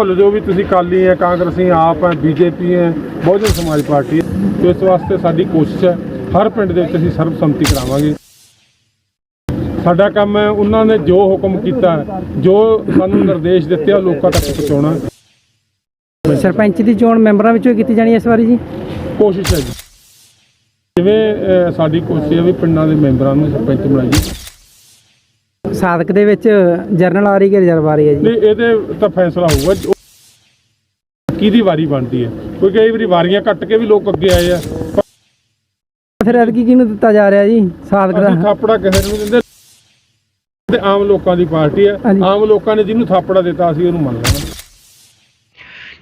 ਭੁੱਲ ਜਾਓ ਵੀ ਤੁਸੀਂ ਕਾਲੀ ਹੈ ਕਾਂਗਰਸੀ ਆਪ ਹੈ ਬੀਜੇਪੀ ਹੈ ਬਹੁਜਨ ਸਮਾਜ ਪਾਰਟੀ ਹੈ ਤੇ ਇਸ ਵਾਸਤੇ ਸਾਡੀ ਕੋਸ਼ਿਸ਼ ਹੈ ਹਰ ਪਿੰਡ ਦੇ ਵਿੱਚ ਅਸੀਂ ਸਰਬਸੰਮਤੀ ਕਰਾਵਾਂਗੇ। ਸਾਡਾ ਕੰਮ ਹੈ ਉਹਨਾਂ ਨੇ ਜੋ ਹੁਕਮ ਕੀਤਾ ਜੋ ਸਾਨੂੰ ਨਿਰਦੇਸ਼ ਦਿੱਤੇ ਆ ਲੋਕਾਂ ਤੱਕ ਪਹੁੰਚਾਉਣਾ ਸਰਪੰਚ ਦੀ ਚੋਣ ਮੈਂਬਰਾਂ ਵਿੱਚੋਂ ਕੀਤੀ ਜਾਣੀ ਇਸ ਵਾਰੀ ਜੀ? ਕੋਸ਼ਿਸ਼ ਹੈ ਜੀ। ਜਿਵੇਂ ਸਾਡੀ ਕੋਸ਼ਿਸ਼ ਹੈ ਵੀ ਪਿੰਡਾਂ ਦੇ ਮੈਂਬਰਾਂ ਨੂੰ ਸਰਪੰਚ ਬਣਾਈਏ। ਸਾਦਕ ਦੇ ਵਿੱਚ ਜਰਨਲ ਆ ਰਹੀ ਕਿ ਰਿਜ਼ਰਵ ਆ ਰਹੀ ਹੈ ਜੀ। ਨਹੀਂ ਇਹਦੇ ਤਾਂ ਫੈਸਲਾ ਹੋਊਗਾ। ਜੋ- ਕਿਹਦੀ ਵਾਰੀ ਬਣਦੀ ਹੈ? ਕੋਈ ਕਈ ਵਾਰੀ ਵਾਰੀਆਂ ਕੱਟ ਕੇ ਵੀ ਲੋਕ ਅੱਗੇ ਆਏ ਆ। ਪਰ ਫਿਰ ਐਤਕੀ ਕਿਹਨੂੰ ਦਿੱਤਾ ਜਾ ਰਿਹਾ ਜੀ ਸਾਦਕ ਅਸੀਂ ਦਾ ਥਾਪੜਾ ਕਿਸੇ ਨੂੰ ਨਹੀਂ ਦਿੰਦੇ। ਤੇ ਆਮ ਲੋਕਾਂ ਦੀ ਪਾਰਟੀ ਹੈ ਹਾਂਜੀ। ਆਮ ਲੋਕਾਂ ਨੇ ਜਿਹਨੂੰ ਥਾਪੜਾ ਦਿੱਤਾ ਅਸੀਂ ਉਹਨੂੰ ਮੰਨ ਲੈਣਾ।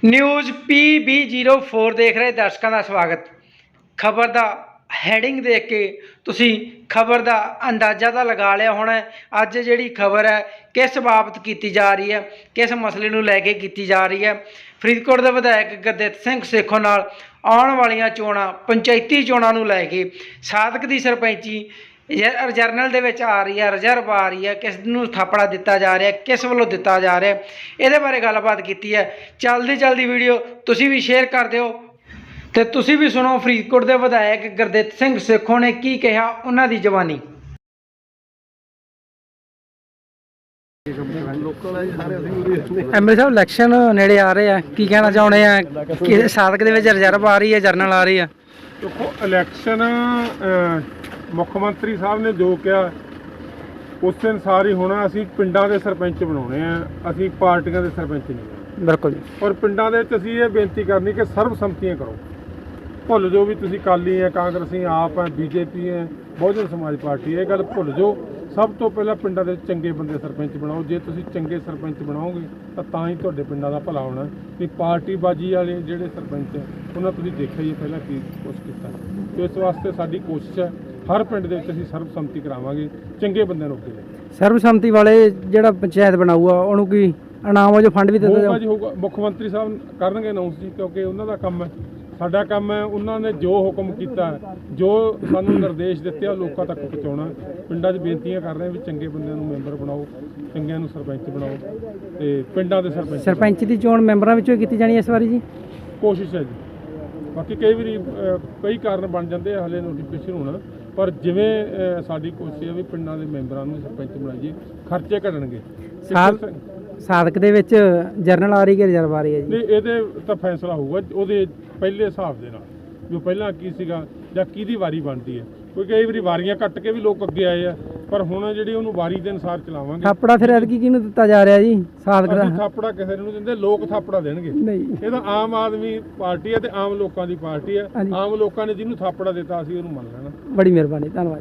ਨਿਊਜ਼ PB04 ਦੇਖ ਰਹੇ ਦਰਸ਼ਕਾਂ ਦਾ ਸਵਾਗਤ। ਖਬਰ ਦਾ ਹੈਡਿੰਗ ਦੇਖ ਕੇ ਤੁਸੀਂ ਖਬਰ ਦਾ ਅੰਦਾਜ਼ਾ ਤਾਂ ਲਗਾ ਲਿਆ ਹੋਣਾ ਅੱਜ ਜਿਹੜੀ ਖਬਰ ਹੈ, ਕਿਸ ਬਾਬਤ ਕੀਤੀ ਜਾ ਰਹੀ ਹੈ, ਕਿਸ ਮਸਲੇ ਨੂੰ ਲੈ ਕੇ ਕੀਤੀ ਜਾ ਰਹੀ ਹੈ। ਫਰੀਦਕੋਟ ਦੇ ਵਿਧਾਇਕ ਗੁਰਦਿੱਤ ਸਿੰਘ ਸੇਖੋ ਨਾਲ ਆਉਣ ਵਾਲੀਆਂ ਚੋਣਾਂ, ਪੰਚਾਇਤੀ ਚੋਣਾਂ ਨੂੰ ਲੈ ਕੇ ਸਾਦਕ ਦੀ ਸਰਪੰਚੀ ਜਰਨਲ ਦੇ ਵਿੱਚ ਆ ਰਹੀ ਹੈ ਰਿਜ਼ਰਵ ਆ ਰਹੀ ਹੈ। ਕਿਸ ਨੂੰ ਥਾਪੜਾ ਦਿੱਤਾ ਜਾ ਰਿਹਾ, ਕਿਸ ਵੱਲੋਂ ਦਿੱਤਾ ਜਾ ਰਿਹਾ, ਇਹਦੇ ਬਾਰੇ ਗੱਲਬਾਤ ਕੀਤੀ ਹੈ। ਜਲਦੀ ਜਲਦੀ ਵੀਡੀਓ ਤੁਸੀਂ ਵੀ ਸ਼ੇਅਰ ਕਰ ਦਿਓ। ਤੇ ਤੁਸੀਂ ਵੀ ਸੁਣੋ ਫਰੀਦਕੋਟ ਦੇ ਵਿਧਾਇਕ ਗੁਰਦਿੱਤ ਸਿੰਘ ਸੇਖੋਂ ਨੇ ਕੀ ਕਿਹਾ ਉਹਨਾਂ ਦੀ ਜ਼ਬਾਨੀ ਐਮਐਲ ਸਾਹਿਬ ਇਲੈਕਸ਼ਨ ਨੇੜੇ ਆ ਰਹੇ ਆ। ਕੀ ਕਹਿਣਾ ਚਾਹੁੰਦੇ ਆ? ਕਿ ਸਾਦਕ ਦੇ ਵਿੱਚ ਰਿਜ਼ਰਵ ਆ ਰਹੀ ਹੈ ਜਰਨਲ ਆ ਰਹੀ ਆ ਦੇਖੋ ਇਲੈਕਸ਼ਨ ਮੁੱਖ ਮੰਤਰੀ ਸਾਹਿਬ ਨੇ ਜੋ ਕਿਹਾ ਉਸ ਅਨੁਸਾਰ ਹੀ ਹੋਣਾ ਅਸੀਂ ਪਿੰਡਾਂ ਦੇ ਸਰਪੰਚ ਬਣਾਉਣੇ ਆ। ਅਸੀਂ ਪਾਰਟੀਆਂ ਦੇ ਸਰਪੰਚ ਨਹੀਂ ਬਿਲਕੁਲ ਜੀ। ਔਰ ਪਿੰਡਾਂ ਦੇ ਵਿੱਚ ਅਸੀਂ ਇਹ ਬੇਨਤੀ ਕਰਨੀ ਕਿ ਸਰਬਸੰਮਤੀਆਂ ਕਰੋ। ਭੁੱਲ ਜਾਓ ਵੀ ਤੁਸੀਂ ਕਾਲੀ ਹੈ ਕਾਂਗਰਸੀ ਆਪ ਹੈ ਬੀਜੇਪੀ ਹੈ ਬਹੁਜਨ ਸਮਾਜ ਪਾਰਟੀ ਹੈ ਇਹ ਗੱਲ ਭੁੱਲ ਜਾਓ। ਸਭ ਤੋਂ ਪਹਿਲਾਂ ਪਿੰਡਾਂ ਦੇ ਚੰਗੇ ਬੰਦੇ ਸਰਪੰਚ ਬਣਾਓ। ਜੇ ਤੁਸੀਂ ਚੰਗੇ ਸਰਪੰਚ ਬਣਾਓਗੇ ਤਾਂ ਤਾਂ ਹੀ ਤੁਹਾਡੇ ਪਿੰਡਾਂ ਦਾ ਭਲਾ ਹੋਣਾ। ਵੀ ਪਾਰਟੀ ਬਾਜੀ ਵਾਲੇ ਜਿਹੜੇ ਸਰਪੰਚ ਹੈ ਉਹਨਾਂ ਤੁਸੀਂ ਦੇਖਿਆ ਹੀ ਪਹਿਲਾਂ ਕੀ ਕੁਛ ਕੀਤਾ। ਤੇ ਇਸ ਵਾਸਤੇ ਸਾਡੀ ਕੋਸ਼ਿਸ਼ ਹੈ ਹਰ ਪਿੰਡ ਦੇ ਵਿੱਚ ਅਸੀਂ ਸਰਬਸੰਮਤੀ ਕਰਾਵਾਂਗੇ ਚੰਗੇ ਬੰਦਿਆਂ ਨੂੰ ਅੱਗੇ ਲੈ ਕੇ। ਸਰਬਸੰਮਤੀ ਵਾਲੇ ਜਿਹੜਾ ਪੰਚਾਇਤ ਬਣਾਊਗਾ ਉਹਨੂੰ ਕੀ ਇਨਾਮ ਵਜੋਂ ਫੰਡ ਵੀ ਦਿੱਤਾ ਹੋਊਗਾ ਜਾਊ? ਜੀ ਹੋਊਗਾ। ਮੁੱਖ ਮੰਤਰੀ ਸਾਹਿਬ ਕਰਨਗੇ ਅਨਾਉਂਸ ਜੀ ਕਿਉਂਕਿ ਉਹਨਾਂ ਦਾ ਕੰਮ ਹੈ। ਸਾਡਾ ਕੰਮ ਹੈ ਉਹਨਾਂ ਨੇ ਜੋ ਹੁਕਮ ਕੀਤਾ ਜੋ ਸਾਨੂੰ ਨਿਰਦੇਸ਼ ਦਿੱਤੇ ਆ ਲੋਕਾਂ ਤੱਕ ਪਹੁੰਚਾਉਣਾ ਪਿੰਡਾਂ 'ਚ ਬੇਨਤੀਆਂ ਕਰ ਰਹੇ ਵੀ ਚੰਗੇ ਬੰਦਿਆਂ ਨੂੰ ਮੈਂਬਰ ਬਣਾਓ ਚੰਗਿਆਂ ਨੂੰ ਸਰਪੰਚ ਬਣਾਓ ਤੇ ਪਿੰਡਾਂ ਦੇ ਸਰਪੰਚ ਸਰਪੰਚ ਦੀ ਚੋਣ ਮੈਂਬਰਾਂ ਵਿੱਚੋਂ ਹੀ ਕੀਤੀ ਜਾਣੀ ਹੈ ਇਸ ਵਾਰੀ ਜੀ? ਕੋਸ਼ਿਸ਼ ਹੈ ਜੀ। ਬਾਕੀ ਕਈ ਵਾਰੀ ਕਈ ਕਾਰਨ ਬਣ ਜਾਂਦੇ ਆ ਹਲੇ ਨੋਟੀਫਿਕੇਸ਼ਨ ਹੋਣਾ। ਪਰ ਜਿਵੇਂ ਸਾਡੀ ਕੋਸ਼ਿਸ਼ ਹੈ ਵੀ ਪਿੰਡਾਂ ਦੇ ਮੈਂਬਰਾਂ ਨੂੰ ਸਰਪੰਚ ਬਣਾਈਏ ਖਰਚੇ ਘਟਣਗੇ। ਸਾਦਕ ਦੇ ਵਿੱਚ ਜਰਨਲ ਆ ਰਹੀ ਕਿ ਰਿਜ਼ਰਵ ਆ ਰਹੀ ਹੈ ਜੀ? ਨਹੀਂ ਇਹਦੇ ਤਾਂ ਫੈਸਲਾ ਹੋਊਗਾ ਉਹਦੇ ਪਹਿਲੇ ਹਿਸਾਬ ਦੇ ਨਾਲ। ਜੋ ਪਹਿਲਾਂ ਕੀ ਸੀਗਾ ਜਾਂ ਕਿਹਦੀ ਵਾਰੀ ਬਣਦੀ ਹੈ? ਕੋਈ ਕਈ ਵਾਰੀ ਵਾਰੀਆਂ ਕੱਟ ਕੇ ਵੀ ਲੋਕ ਅੱਗੇ ਆਏ ਆ। ਪਰ ਹੁਣ ਜਿਹੜੀ ਉਹਨੂੰ ਵਾਰੀ ਦੇ ਅਨੁਸਾਰ ਚਲਾਵਾਂਗੇ। ਥਾਪੜਾ ਫਿਰ ਐਤਕੀ ਕਿਹਨੂੰ ਦਿੱਤਾ ਜਾ ਰਿਹਾ ਜੀ? ਸਾਦਕ ਦਾ ਅਸੀਂ ਥਾਪੜਾ ਕਿਸੇ ਨੂੰ ਨਹੀਂ ਦਿੰਦੇ ਲੋਕ ਥਾਪੜਾ ਦੇਣਗੇ। ਨਹੀਂ। ਇਹ ਤਾਂ ਆਮ ਆਦਮੀ ਪਾਰਟੀ ਹੈ ਤੇ ਆਮ ਲੋਕਾਂ ਦੀ ਪਾਰਟੀ ਹੈ। ਹਾਂਜੀ। ਆਮ ਲੋਕਾਂ ਨੇ ਜਿਹਨੂੰ ਥਾਪੜਾ ਦਿੱਤਾ ਅਸੀਂ ਉਹਨੂੰ ਮੰਨ ਲੈਣਾ। ਬੜੀ ਮਿਹਰਬਾਨੀ ਧੰਨਵਾਦ।